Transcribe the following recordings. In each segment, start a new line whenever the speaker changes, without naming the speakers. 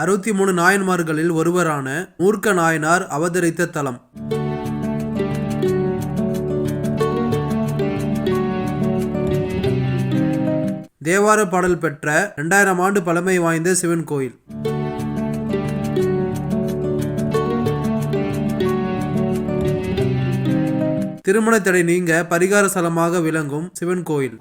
அறுபத்தி மூணு நாயன்மார்களில் ஒருவரான மூர்க்க நாயனார் அவதரித்த தலம். தேவார பாடல் பெற்ற ரெண்டாயிரம் ஆண்டு பழமை வாய்ந்த சிவன் கோயில். திருமண தடை நீங்க பரிகார ஸ்தலமாக விளங்கும் சிவன் கோயில்.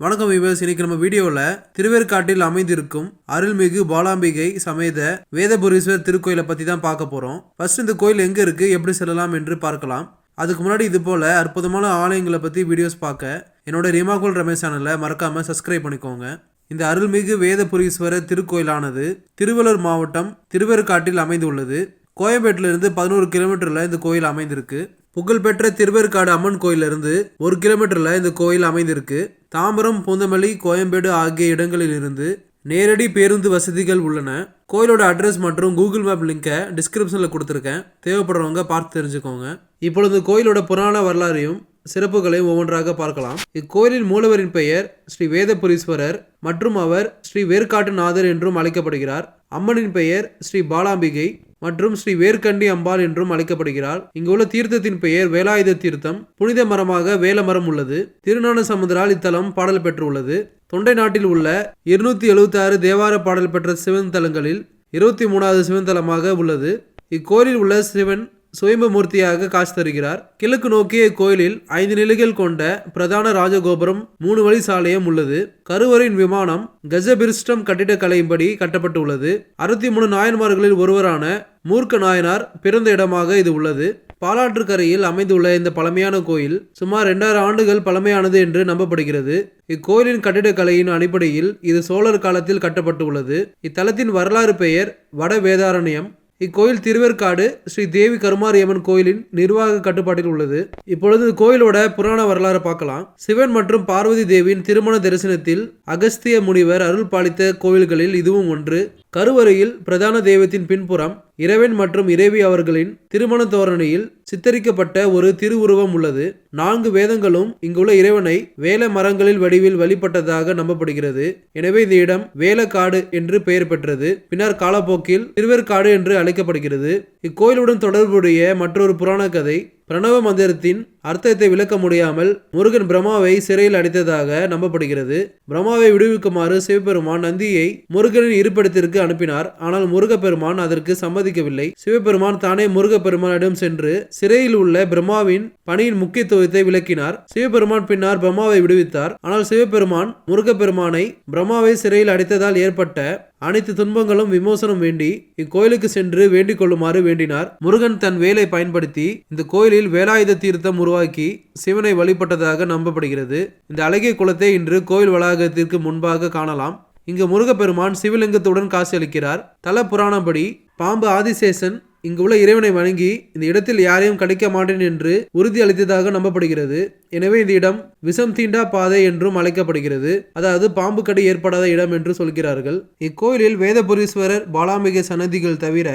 வணக்கம் விவஸ் இன்னைக்கு நம்ம வீடியோவில் திருவேற்காட்டில் அமைந்திருக்கும் அருள்மிகு பாலாம்பிகை சமேத வேதபுரீஸ்வர் திருக்கோயிலை பற்றி தான் பார்க்க போகிறோம் ஃபர்ஸ்ட் இந்த கோயில் எங்கே இருக்குது எப்படி செல்லலாம் என்று பார்க்கலாம். அதுக்கு முன்னாடி இது போல் அற்புதமான ஆலயங்களை பற்றி வீடியோஸ் பார்க்க என்னோட ரிமாகுல் ரமேஷ் சேனலை மறக்காமல் சப்ஸ்கிரைப் பண்ணிக்கோங்க. இந்த அருள்மிகு வேதபுரீஸ்வரர் திருக்கோயிலானது திருவள்ளூர் மாவட்டம் திருவேற்காட்டில் அமைந்துள்ளது. கோயம்பேட்டிலிருந்து பதினோரு கிலோமீட்டரில் இந்த கோயில் அமைந்திருக்கு. புகழ்பெற்ற திருவேற்காடு அம்மன் கோயிலிருந்து ஒரு கிலோமீட்டரில் இந்த கோயில் அமைந்திருக்கு. தாம்பரம் பூந்தமல்லி கோயம்பேடு ஆகிய இடங்களிலிருந்து நேரடி பேருந்து வசதிகள் உள்ளன. கோயிலோட அட்ரஸ் மற்றும் கூகுள் மேப் லிங்கை டிஸ்கிரிப்ஷனில் கொடுத்துருக்கேன். தேவைப்படுறவங்க பார்த்து தெரிஞ்சுக்கோங்க. இப்பொழுது கோயிலோட புராண வரலாறையும் சிறப்புகளையும் ஒவ்வொன்றாக பார்க்கலாம். இக்கோயிலின் மூலவரின் பெயர் ஸ்ரீ வேதபுரீஸ்வரர் மற்றும் அவர் ஸ்ரீ வேர்க்காட்டுநாதர் என்றும் அழைக்கப்படுகிறார். அம்மனின் பெயர் ஸ்ரீ பாலாம்பிகை. மற்றும் ஸ்ரீ வேர்க்கண்டி அம்பாள் என்றும் அழைக்கப்படுகிறார் இங்குள்ள தீர்த்தத்தின் பெயர் வேலாயுத தீர்த்தம். புனித மரமாக வேலமரம் உள்ளது. திருநான சமுதரால் இத்தலம் பாடல் பெற்றுள்ளது. தொண்டை நாட்டில் உள்ள இருநூத்தி எழுபத்தி ஆறு தேவார பாடல் பெற்ற சிவன் தலங்களில் இருபத்தி மூணாவது சிவன் தலமாக உள்ளது. இக்கோயிலில் உள்ள சிவன் சுயம்பு மூர்த்தியாக காட்சி தருகிறார். கிழக்கு நோக்கிய இக்கோயிலில் ஐந்து நிலைகள் கொண்ட பிரதான ராஜகோபுரம் மூணு வழி சாலையம் உள்ளது. கருவறையின் விமானம் கஜபிரிஷ்டம் கட்டிடக்கலையின்படி கட்டப்பட்டுள்ளது. அறுபத்தி மூணு நாயன்மார்களில் ஒருவரான மூர்க்க நாயனார் பிறந்த இடமாக இது உள்ளது. பாலாற்றுக்கரையில் அமைந்துள்ள இந்த பழமையான கோயில் சுமார் இரண்டாயிரம் ஆண்டுகள் பழமையானது என்று நம்பப்படுகிறது. இக்கோயிலின் கட்டிடக்கலையின் அடிப்படையில் இது சோழர் காலத்தில் கட்டப்பட்டு உள்ளது இத்தலத்தின் வரலாறு பெயர் வட வேதாரண்யம் இக்கோயில் திருவேற்காடு ஸ்ரீ தேவி கருமாரியம்மன் கோயிலின் நிர்வாக கட்டுப்பாட்டில் உள்ளது. இப்பொழுது கோயிலோட புராண வரலாறு பார்க்கலாம். சிவன் மற்றும் பார்வதி தேவியின் திருமண தரிசனத்தில் அகஸ்திய முனிவர் அருள் பாலித்த கோவில்களில் இதுவும் ஒன்று. கருவறையில் பிரதான தெய்வத்தின் பின்புறம் இறைவன் மற்றும் இறைவி அவர்களின் திருமண தோரணையில் சித்தரிக்கப்பட்ட ஒரு திருவுருவம் உள்ளது. நான்கு வேதங்களும் இங்குள்ள இறைவனை வேல மரங்களில் வடிவில் வழிபட்டதாக நம்பப்படுகிறது. எனவே இந்த இடம் வேலக்காடு என்று பெயர் பெற்றது. பின்னர் காலப்போக்கில் திருவேற்காடு என்று அழைக்கப்படுகிறது. இக்கோயிலுடன் தொடர்புடைய மற்றொரு புராண கதை பிரணவ மந்திரத்தின் அர்த்தத்தை விளக்க முடியாமல் முருகன் பிரம்மாவை சிறையில் அடைத்ததாக நம்பப்படுகிறது. பிரம்மாவை விடுவிக்குமாறு சிவபெருமான் நந்தியை முருகனின் இருப்பிடத்திற்கு அனுப்பினார். ஆனால் முருகப்பெருமான் அதற்கு சம்மதிக்கவில்லை. சிவபெருமான் தானே முருகப்பெருமானிடம் சென்று சிறையில் உள்ள பிரம்மாவின் பணியின் முக்கியத்துவத்தை விளக்கினார். சிவபெருமான் பின்னர் பிரம்மாவை விடுவித்தார். ஆனால் சிவபெருமான் முருகப்பெருமானை பிரம்மாவை சிறையில் அடைத்ததால் ஏற்பட்ட அனைத்து துன்பங்களும் விமோசனம் வேண்டி இக்கோயிலுக்கு சென்று வேண்டிக் கொள்ளுமாறு வேண்டினார். முருகன் தன் வேலை பயன்படுத்தி இந்த கோயிலில் வேலாயுத தீர்த்தம் உருவாக்கி சிவனை வழிபட்டதாக நம்பப்படுகிறது. இந்த அழகிய குளத்தை இன்று கோயில் வளாகத்திற்கு முன்பாக காணலாம். இங்கு முருகப்பெருமான் சிவலிங்கத்துடன் காட்சியளிக்கிறார் தல புராணப்படி பாம்பு ஆதிசேஷன் இங்கு உள்ள இறைவனை வணங்கி இந்த இடத்தில் யாரையும் கிடைக்க மாட்டேன் என்று உறுதி அளித்ததாக நம்பப்படுகிறது. எனவே இந்த இடம் விஷம் தீண்டா பாதை என்றும் அழைக்கப்படுகிறது. அதாவது பாம்பு கடி ஏற்படாத இடம் என்று சொல்கிறார்கள். இக்கோயிலில் வேதபுரீஸ்வரர் பாலாம்பிகை சன்னதிகள் தவிர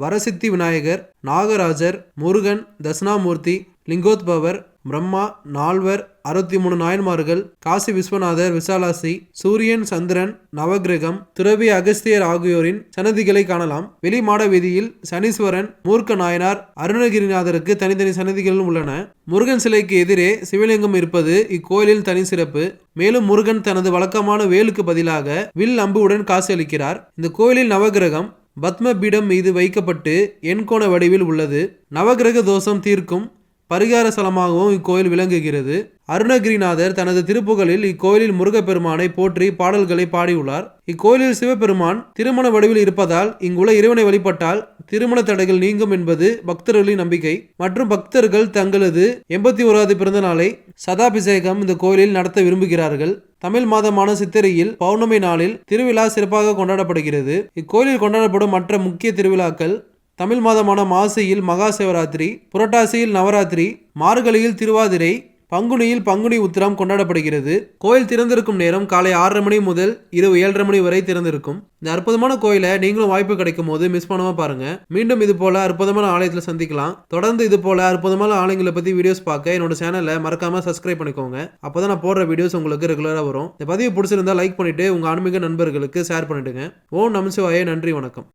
வரசித்தி விநாயகர் நாகராஜர் முருகன் தட்சிணாமூர்த்தி லிங்கோத்பவர் பிரம்மா நால்வர் அறுபத்தி மூணு நாயன்மார்கள் காசி விஸ்வநாதர் விசாலாசி சூரியன் சந்திரன் நவகிரகம் துறவி அகஸ்தியர் ஆகியோரின் சன்னதிகளை காணலாம். வெளிமாட வீதியில் சனீஸ்வரன் மூர்க்க நாயனார் அருணகிரிநாதருக்கு தனித்தனி சன்னதிகளும் உள்ளன. முருகன் சிலைக்கு எதிரே சிவலிங்கம் இருப்பது இக்கோயிலில் தனி சிறப்பு. மேலும் முருகன் தனது வழக்கமான வேலுக்கு பதிலாக வில் அம்புவுடன் காட்சியளிக்கிறார் இந்த கோயிலில் நவகிரகம் பத்ம பீடம் மீது வைக்கப்பட்டு எண்கோண வடிவில் உள்ளது. நவகிரக தோஷம் தீர்க்கும் பரிகார ஸ்தலமாகவும் இக்கோயில் விளங்குகிறது. அருணகிரிநாதர் தனது திருப்புகளில் இக்கோயிலில் முருகப்பெருமானை போற்றி பாடல்களை பாடியுள்ளார். இக்கோயிலில் சிவபெருமான் திருமண வடிவில் இருப்பதால் இங்குள்ள இறைவனை வழிபட்டால் திருமண தடைகள் நீங்கும் என்பது பக்தர்களின் நம்பிக்கை. மற்றும் பக்தர்கள் தங்களது எண்பத்தி ஓராவது பிறந்த நாளை சதாபிஷேகம் இந்த கோயிலில் நடத்த விரும்புகிறார்கள். தமிழ் மாதமான சித்திரையில் பௌர்ணமி நாளில் திருவிழா சிறப்பாக கொண்டாடப்படுகிறது. இக்கோயிலில் கொண்டாடப்படும் மற்ற முக்கிய திருவிழாக்கள் தமிழ் மாதமான மாசியில் மகா சிவராத்திரி புரட்டாசியில் நவராத்திரி மார்கழியில் திருவாதிரை பங்குனியில் பங்குனி உத்திரம் கொண்டாடப்படுகிறது. கோயில் திறந்திருக்கும் நேரம் காலை ஆறரை மணி முதல் இரவு ஏழரை மணி வரை திறந்திருக்கும். இந்த அற்புதமான கோயிலை நீங்களும் வாய்ப்பு கிடைக்கும் போது மிஸ் பண்ணாம பாருங்க. மீண்டும் இது போல அற்புதமான ஆலயத்தில் சந்திக்கலாம். தொடர்ந்து இது போல அற்புதமான ஆலயங்களை பத்தி வீடியோஸ் பார்க்க என்னோட சேனலை மறக்காம சப்ஸ்கிரைப் பண்ணிக்கோங்க. அப்பதான் நான் போடுற வீடியோஸ் உங்களுக்கு ரெகுலரா வரும். இந்த பதிவு பிடிச்சிருந்தா லைக் பண்ணிட்டு உங்க ஆன்மீக நண்பர்களுக்கு ஷேர் பண்ணிடுங்க. ஓம் நமசிவாயே நன்றி வணக்கம்.